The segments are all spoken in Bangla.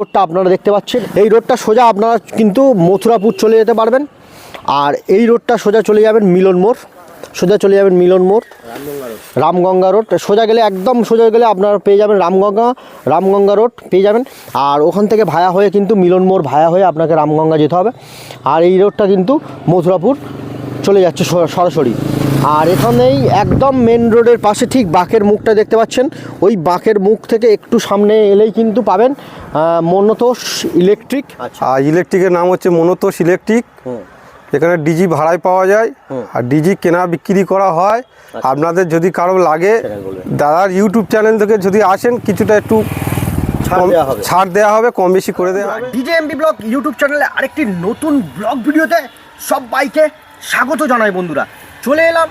রোডটা আপনারা দেখতে পাচ্ছেন। এই রোডটা সোজা আপনারা কিন্তু মথুরাপুর চলে যেতে পারবেন। আর এই রোডটা সোজা চলে যাবেন মিলন মোড়। সোজা চলে যাবেন মিলন মোড়। রামগঙ্গা রোড। সোজা গেলে একদম সোজা গেলে আপনারা পেয়ে যাবেন রামগঙ্গা রামগঙ্গা রোড পেয়ে যাবেন। আর ওখান থেকে ভায়া হয়ে কিন্তু মিলন মোড় ভায়া হয়ে আপনাকে রামগঙ্গা যেতে হবে। আর এই রোডটা কিন্তু মথুরাপুর চলে যাচ্ছে সরাসরি। আর এখানেই একদম মেন রোডের পাশে ঠিক বাঁকের মুখটা দেখতে পাচ্ছেন। ওই বাঁকের মুখ থেকে একটু সামনে এলেই কিন্তু পাবেন মনতোষ ইলেকট্রিক। আচ্ছা। আর ইলেকট্রিকের নাম হচ্ছে মনোতোষ ইলেকট্রিক। এখানে ডিজি ভাড়ায় পাওয়া যায় আর ডিজি কেনা বিক্রি করা হয়। আচ্ছা। আপনাদের যদি কারও লাগে দাদার ইউটিউব চ্যানেল থেকে যদি আসেন কিছুটা একটু ছাড় দেওয়া হবে। ছাড় দেওয়া হবে কম বেশি করে দেওয়া হবে। ডিজে এমবি ব্লগ ইউটিউব চ্যানেলে আরেকটি নতুন ব্লগ ভিডিওতে সব বাইকে স্বাগত জানাই বন্ধুরা। চলে এলাম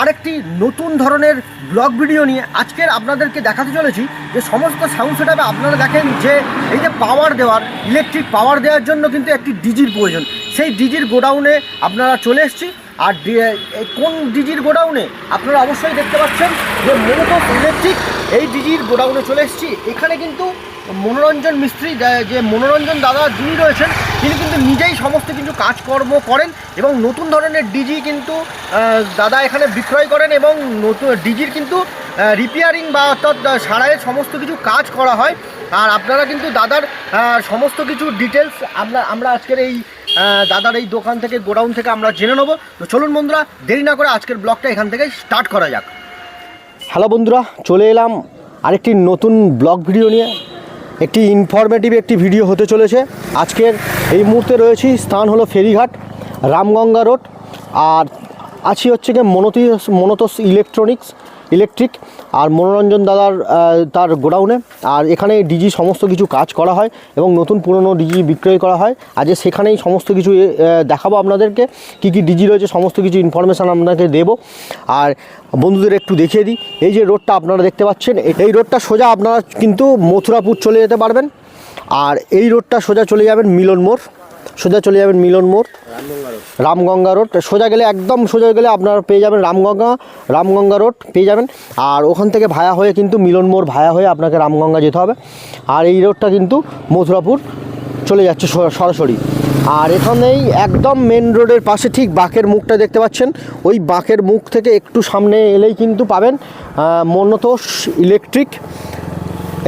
আরেকটি নতুন ধরনের ব্লগ ভিডিও নিয়ে। আজকের আপনাদেরকে দেখাতে চলেছি যে সমস্ত সাউন্ড সেটআপে আপনারা দেখেন যে এই যে পাওয়ার দেওয়ার ইলেকট্রিক পাওয়ার দেওয়ার জন্য কিন্তু একটি ডিজির প্রয়োজন। সেই ডিজির গোডাউনে আপনারা চলে এসেছি। আর ডি- কোন ডিজির গোডাউনে? আপনারা অবশ্যই দেখতে পাচ্ছেন যে মূলত ইলেকট্রিক এই ডিজির গোডাউনে চলে এসেছি। এখানে কিন্তু মনোরঞ্জন মিস্ত্রি, যে মনোরঞ্জন দাদা যিনি রয়েছেন, তিনি কিন্তু নিজেই সমস্ত কিছু কাজকর্ম করেন এবং নতুন ধরনের ডিজি কিন্তু দাদা এখানে বিক্রয় করেন এবং নতুন ডিজির কিন্তু রিপেয়ারিং বা অর্থাৎ সারাইয়ের সমস্ত কিছু কাজ করা হয়। আর আপনারা কিন্তু দাদার সমস্ত কিছু ডিটেলস আমরা আমরা আজকের এই দাদার এই দোকান থেকে, গোডাউন থেকে আমরা জেনে নেব। তো চলুন বন্ধুরা, দেরি না করে আজকের ব্লগটা এখান থেকে স্টার্ট করা যাক। হ্যালো বন্ধুরা, চলে এলাম আরেকটি নতুন ব্লগ ভিডিও নিয়ে। একটি ইনফরমেটিভ একটি ভিডিও হতে চলেছে। আজকের এই মুহূর্তে রয়েছি, স্থান হলো ফেরিঘাট, রামগঙ্গা রোড। আর আছি হচ্ছে গিয়ে মনতি মনতোষ ইলেকট্রনিক্স ইলেকট্রিক আর মনোরঞ্জন দাদার তার গোডাউনে। আর এখানে ডিজি সমস্ত কিছু কাজ করা হয় এবং নতুন পুরনো ডিজি বিক্রয় করা হয়। আজ সেখানেই সমস্ত কিছু দেখাবো আপনাদেরকে। কী কী ডিজি রয়েছে সমস্ত কিছু ইনফরমেশান আপনাকে দেবো। আর বন্ধুদের একটু দেখিয়ে দিই। এই যে রোডটা আপনারা দেখতে পাচ্ছেন এই রোডটা সোজা আপনারা কিন্তু মথুরাপুর চলে যেতে পারবেন। আর এই রোডটা সোজা চলে যাবেন মিলন মোড়। সোজা চলে যাবেন মিলন মোড়। রামগঙ্গা রোড। সোজা গেলে একদম সোজা গেলে আপনারা পেয়ে যাবেন রামগঙ্গা রামগঙ্গা রোড পেয়ে যাবেন। আর ওখান থেকে ভায়া হয়ে কিন্তু মিলন মোড় ভায়া হয়ে আপনাকে রামগঙ্গা যেতে হবে। আর এই রোডটা কিন্তু মথুরাপুর চলে যাচ্ছে সরাসরি। আর এখানেই একদম মেন রোডের পাশে ঠিক বাঁকের মুখটা দেখতে পাচ্ছেন। ওই বাঁকের মুখ থেকে একটু সামনে এলেই কিন্তু পাবেন মনতোষ ইলেকট্রিক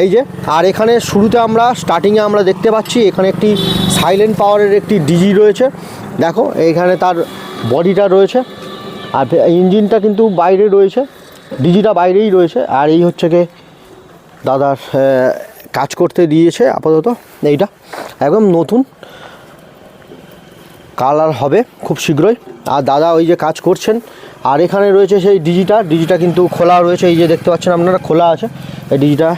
এই যে, আর এখানে শুরুতে আমরা স্টার্টিংয়ে আমরা দেখতে পাচ্ছি, এখানে একটি সাইলেন্ট পাওয়ারের একটি ডিজি রয়েছে। দেখো, এইখানে তার বডিটা রয়েছে, আর ইঞ্জিনটা কিন্তু বাইরে রয়েছে ডিজিটা বাইরেই রয়েছে, আর এই হচ্ছে গিয়ে দাদার কাজ করতে দিয়েছে, আপাতত এইটা। একদম নতুন কালার হবে খুব শীঘ্রই। আর দাদা ওই যে কাজ করছেন, আর এখানে রয়েছে সেই ডিজিটা ডিজিটা কিন্তু খোলা রয়েছে, এই যে দেখতে পাচ্ছেন আপনারা, খোলা আছে। এই ডিজিটা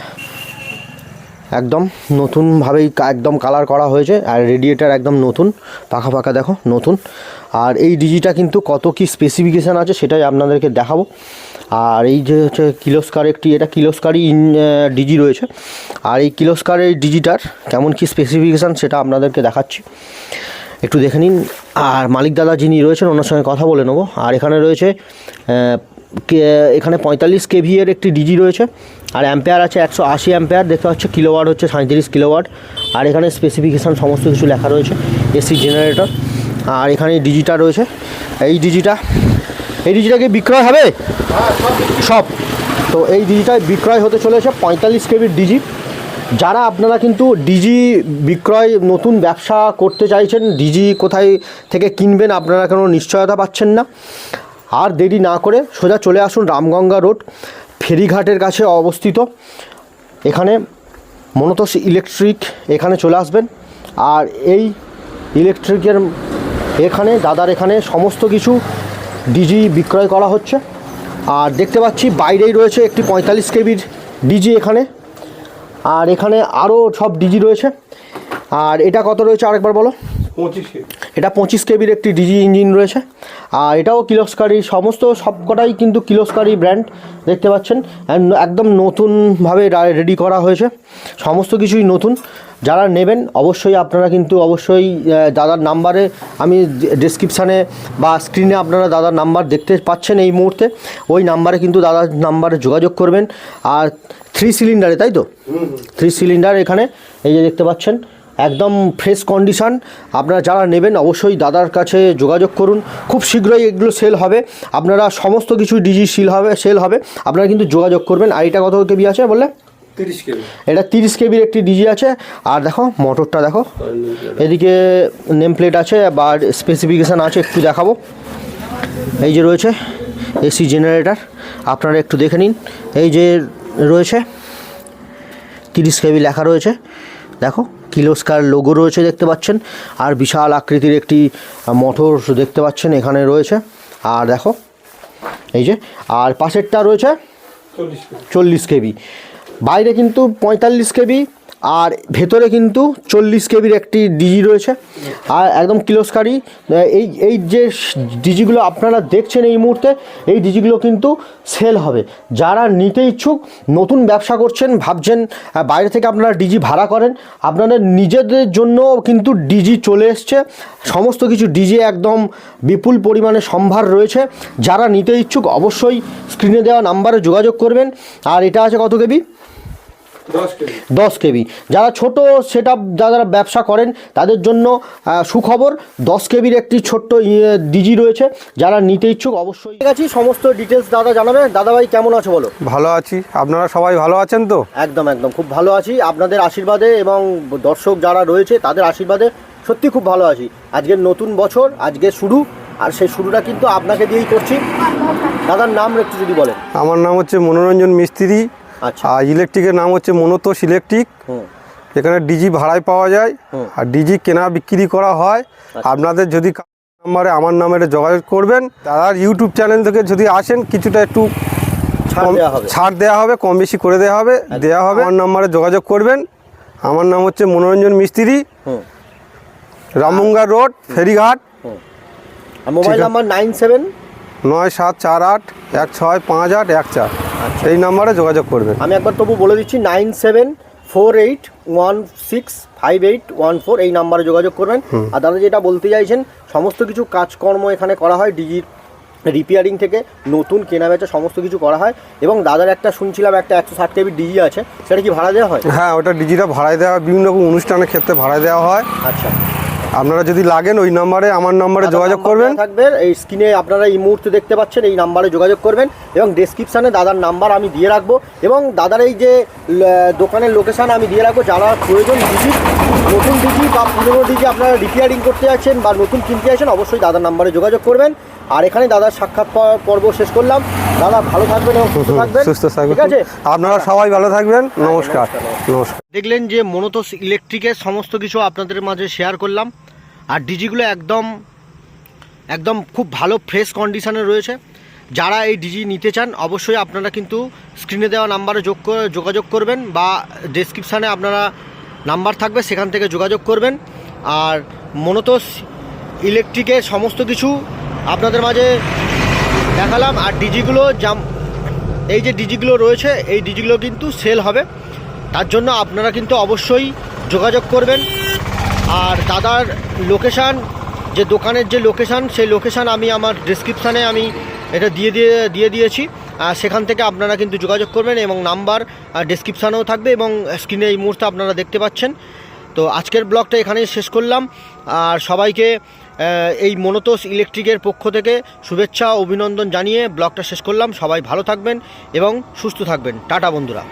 একদম নতুনভাবেই একদম কালার করা হয়েছে আর রেডিয়েটার একদম নতুন। পাখা পাখা দেখো, নতুন। আর এই ডিজিটা কিন্তু কত কি স্পেসিফিকেশান আছে সেটাই আপনাদেরকে দেখাবো। আর এই যে হচ্ছে কিলোস্কার একটি, এটা কিলোস্কারই ডিজি রয়েছে। আর এই কিলোস্কার এই ডিজিটার কেমন কি স্পেসিফিকেশান সেটা আপনাদেরকে দেখাচ্ছি। একটু দেখে নিন। আর মালিক দাদা যিনি রয়েছেন, ওনার সঙ্গে কথা বলে নেব। আর এখানে রয়েছে এখানে পঁয়তাল্লিশ কেভি এর একটি ডিজি রয়েছে। আর অ্যাম্পেয়ার আছে একশো আশি অ্যাম্পেয়ার দেখতে পাচ্ছ কিলোওয়াট হচ্ছে সাঁত্রিশ কিলোওয়াট আর এখানে স্পেসিফিকেশান সমস্ত কিছু লেখা রয়েছে এসি জেনারেটর আর এখানে ডিজিটা রয়েছে। এই ডিজিটা এই ডিজিটা কি বিক্রয় হবে? সব। তো এই ডিজিটা বিক্রয় হতে চলেছে পঁয়তাল্লিশ কেবির ডিজি। যারা আপনারা কিন্তু ডিজি বিক্রয় নতুন ব্যবসা করতে চাইছেন, ডিজি কোথায় থেকে কিনবেন আপনারা কোনো নিশ্চয়তা পাচ্ছেন না। আর দেরি না করে সোজা চলে আসুন রামগঙ্গা রোড। ফেরিঘাটের কাছে অবস্থিত। এখানে মনতোষ ইলেকট্রিক এখানে চলে আসবেন। আর এই ইলেকট্রিকের এখানে, দাদার এখানে সমস্ত কিছু ডিজি বিক্রয় করা হচ্ছে। আর দেখতে পাচ্ছি বাইরেই রয়েছে একটি পঁয়তাল্লিশ কেবির ডিজি এখানে। আর এখানে আরও সব ডিজি রয়েছে। আর এটা কত রয়েছে আরেকবার বলো? এটা পঁচিশ কেবির একটি ডিজি ইঞ্জিন রয়েছে। আর এটাও কিলোস্কারি সমস্ত সবকটাই কিন্তু কিলোস্কারি ব্র্যান্ড দেখতে পাচ্ছেন। একদম নতুনভাবে রেডি করা হয়েছে। সমস্ত কিছুই নতুন। যারা নেবেন অবশ্যই আপনারা কিন্তু অবশ্যই দাদার নাম্বারে আমি ডিসক্রিপশানে বা স্ক্রিনে আপনারা দাদার নাম্বার দেখতে পাচ্ছেন এই মুহূর্তে। ওই নাম্বারে কিন্তু দাদার নাম্বারে যোগাযোগ করবেন। আর থ্রি সিলিন্ডারে তাই তো? থ্রি সিলিন্ডার এখানে এই যে দেখতে পাচ্ছেন। একদম ফ্রেশ কন্ডিশন আপনারা যারা নেবেন অবশ্যই দাদার কাছে যোগাযোগ করুন। খুব শীঘ্রই এগুলো সেল হবে। আপনারা সমস্ত কিছু ডিজি সিল হবে সেল হবে। আপনারা কিন্তু যোগাযোগ করবেন। আর এটা কত কেবি আছে বললে? তিরিশ এটা তিরিশ কেবির একটি ডিজি আছে। আর দেখো মোটরটা দেখো। এদিকে নেম প্লেট আছে বা স্পেসিফিকেশান আছে একটু দেখাবো। এই যে রয়েছে এসি জেনারেটার আপনারা একটু দেখে নিন। এই যে রয়েছে তিরিশ কেবি লেখা রয়েছে। দেখো কিলোস্কার লোগো রয়েছে দেখতে পাচ্ছেন আর বিশাল আকৃতির একটি মোটর দেখতে পাচ্ছেন এখানে রয়েছে। আর দেখো এই যে আর পাশেরটা রয়েছে চল্লিশ কেবি। বাইরে কিন্তু পঁয়তাল্লিশ কেবি আর ভেতরে কিন্তু চল্লিশ কেবির একটি ডিজি রয়েছে। আর একদম কিলোস্কারি এই এই যে ডিজিগুলো আপনারা দেখছেন এই মুহূর্তে, এই ডিজিগুলো কিন্তু সেল হবে। যারা নিতে ইচ্ছুক, নতুন ব্যবসা করছেন, ভাবছেন বাইরে থেকে আপনারা ডিজি ভাড়া করেন, আপনাদের নিজেদের জন্য কিন্তু ডিজি চলে এসছে। সমস্ত কিছু ডিজি একদম বিপুল পরিমাণে সম্ভার রয়েছে। যারা নিতে ইচ্ছুক, অবশ্যই স্ক্রিনে দেওয়া নাম্বারে যোগাযোগ করবেন। আর এটা আছে কত কেবি? দশ কেবি যারা ছোট সেটা যারা ব্যবসা করেন তাদের জন্য সুখবর দশ কেবির একটি ছোট্ট ডিজি রয়েছে। যারা নিতে ইচ্ছুক অবশ্যই ঠিক আছে সমস্ত ডিটেলস দাদা জানাবে। দাদাভাই কেমন আছে বলো? ভালো আছি। আপনারা সবাই ভালো আছেন তো? একদম একদম। খুব ভালো আছি। আপনাদের আশীর্বাদে এবং দর্শক যারা রয়েছে তাদের আশীর্বাদে সত্যি খুব ভালো আছি। আজকের নতুন বছর আজকে শুরু আর সেই শুরুটা কিন্তু আপনাকে দিয়েই করছি। দাদার নাম একটু যদি বলেন। আমার নাম হচ্ছে মনোরঞ্জন মিস্ত্রি। আর ইলেকট্রিকের নাম হচ্ছে মনোতোষ ইলেকট্রিক এখানে ডিজি ভাড়ায় পাওয়া যায়। আর ডিজি কেনা বিক্রি করা হয়। আপনাদের যদি নাম্বারে আমার নাম্বারে যোগাযোগ করবেন। দাদার ইউটিউব চ্যানেল থেকে যদি আসেন কিছুটা একটু ছাড় দেওয়া হবে। কম বেশি করে দেওয়া হবে। দেওয়া হবে। আমার নাম্বারে যোগাযোগ করবেন। আমার নাম হচ্ছে মনোরঞ্জন মিস্ত্রি। হুম। রামগঙ্গা রোড ফেরিঘাট। আর মোবাইল নাম্বার নাইন সেভেন? নয় সাত চার আট এক ছয় পাঁচ আট এক চার। এই নাম্বারে যোগাযোগ করবেন। আমি একবার তবু বলে দিচ্ছি nine seven four eight one six five eight one four এই নাম্বারে যোগাযোগ করবেন। আর দাদা যেটা বলতে চাইছেন সমস্ত কিছু কাজকর্ম এখানে করা হয় ডিজির রিপেয়ারিং থেকে নতুন কেনা বেচা সমস্ত কিছু করা হয়। এবং দাদার একটা শুনছিলাম একটা একশো ষাট কেবি ডিজি আছে সেটা কি ভাড়া দেওয়া হয়? হ্যাঁ ওটা ডিজিটা ভাড়ায় দেওয়া হয়, বিভিন্ন রকম অনুষ্ঠানের ক্ষেত্রে ভাড়ায় দেওয়া হয়। আচ্ছা। আপনারা যদি লাগেন ওই নাম্বারে আমার নাম্বারে যোগাযোগ করবেন। থাকবেন। থাকবে এই স্ক্রিনে আপনারা এই মুহূর্তে দেখতে পাচ্ছেন এই নাম্বারে যোগাযোগ করবেন এবং ডেসক্রিপশানে দাদার নাম্বার আমি দিয়ে রাখব এবং দাদার এই যে দোকানের লোকেশান আমি দিয়ে রাখব। যারা প্রয়োজন ডিজি নতুন ডিজি বা পুরনো ডিজি আপনারা রিপেয়ারিং করতে যাচ্ছেন বা নতুন কিনতে যাচ্ছেন অবশ্যই দাদার নাম্বারে যোগাযোগ করবেন। আর এখানে দাদার সাক্ষাৎ পর্ব শেষ করলাম। দাদা ভালো থাকবেন এবং সুস্থ থাকবেন। সুস্থ থাকবেন। ঠিক আছে? আপনারা সবাই ভালো থাকবেন। নমস্কার। নমস্কার দেখলেন যে মনোতোষ ইলেকট্রিকের সমস্ত কিছু আপনাদের মাঝে শেয়ার করলাম। আর ডিজিগুলো একদম একদম খুব ভালো ফ্রেশ কন্ডিশনে রয়েছে। যারা এই ডিজি নিতে চান অবশ্যই আপনারা কিন্তু স্ক্রিনে দেওয়া নাম্বারে যোগ করে- যোগাযোগ করবেন বা ডেসক্রিপশানে আপনারা নাম্বার থাকবে সেখান থেকে যোগাযোগ করবেন। আর মনোতোষ ইলেকট্রিকের সমস্ত কিছু আপনাদের মাঝে দেখালাম, আর ডিজিগুলো জাম এই যে ডিজিগুলো রয়েছে, এই ডিজিগুলো কিন্তু সেল হবে। তার জন্য আপনারা কিন্তু অবশ্যই যোগাযোগ করবেন। আর দাদার লোকেশান যে দোকানের যে লোকেশান সেই লোকেশান আমি আমার ডিসক্রিপশানে আমি এটা দিয়ে দিয়ে দিয়ে দিয়েছি। আর সেখান থেকে আপনারা কিন্তু যোগাযোগ করবেন এবং নাম্বার ডিসক্রিপশানেও থাকবে এবং স্ক্রিনে এই মুহূর্তে আপনারা দেখতে পাচ্ছেন। তো আজকের ব্লগটা এখানেই শেষ করলাম। আর সবাইকে এই মনতোষ ইলেকট্রিকের পক্ষ থেকে শুভেচ্ছা অভিনন্দন জানিয়ে ব্লগটা শেষ করলাম। সবাই ভালো থাকবেন এবং সুস্থ থাকবেন। টাটা বন্ধুরা।